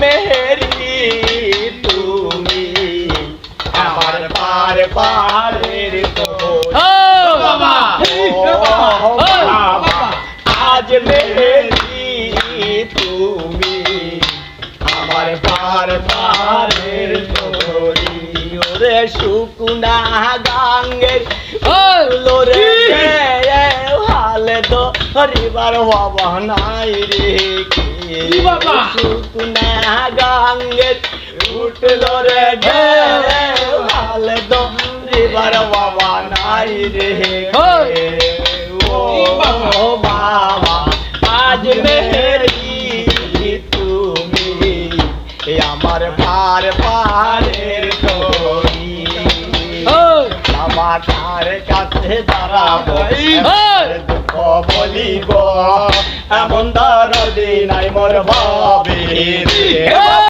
মেহেরি তুমি আমার পার পারের আজ মেহেরি তুমি আমার পার পারের ওরে শুকুনা গাঙ্গের লোরে হালে তো হরিবার বাবা নাই রে। বাবা! শুকুনা গাঙ্গের উঠল রে হালে তো বাবা নাই রে! ও বাবা! আজ মেহেরি তুমি আমার পার পারের তোরি আমার তার কাছে দাঁড়াবো বলিব এমন দরদি নাই মোর ভাবে